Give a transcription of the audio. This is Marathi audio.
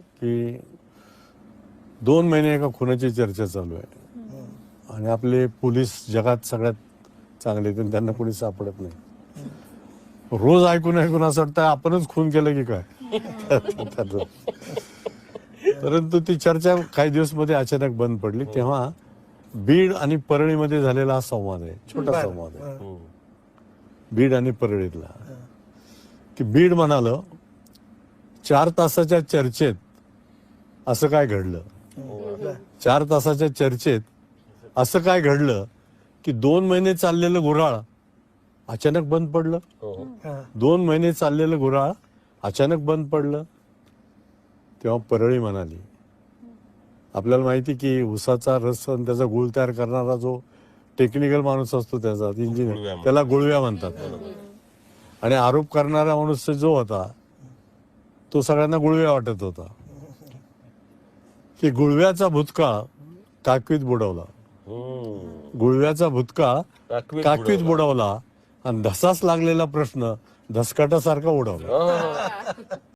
की दोन महिने एका खुनाची चर्चा चालू आहे आणि आपले पोलीस जगात सगळ्यात चांगले आणि त्यांना कोणी सापडत नाही रोज ऐकून ऐकून असं वाटतं आपणच खून केलं की काय. परंतु ती चर्चा काही दिवसमध्ये अचानक बंद पडली तेव्हा बीड आणि परळीमध्ये झालेला हा संवाद आहे छोटा. संवाद आहे हं. बीड आणि परळीतला की बीड म्हणालं चार तासाच्या चर्चेत असं काय घडलं. चार तासाच्या चर्चेत असं काय घडलं की दोन महिने चाललेलं गुराळ अचानक बंद पडलं? हं. दोन महिने चाललेलं गुराळ अचानक बंद पडलं? तेव्हा परळी म्हणाली आपल्याला माहिती की उसाचा रस आणि त्याचा गुळ तयार करणारा जो टेक्निकल माणूस असतो त्याचा इंजिनियर त्याला गुळव्या म्हणतात. आणि आरोप करणारा माणूस जो होता तो सगळ्यांना गुळव्या वाटत होता. की गुळव्याचा भूतकाळ काकवीत बुडवला. गुळव्याचा भूतकाळ काकवीत. बुडवला आणि धसास लागलेला प्रश्न धसकाटासारखा उडवला हा.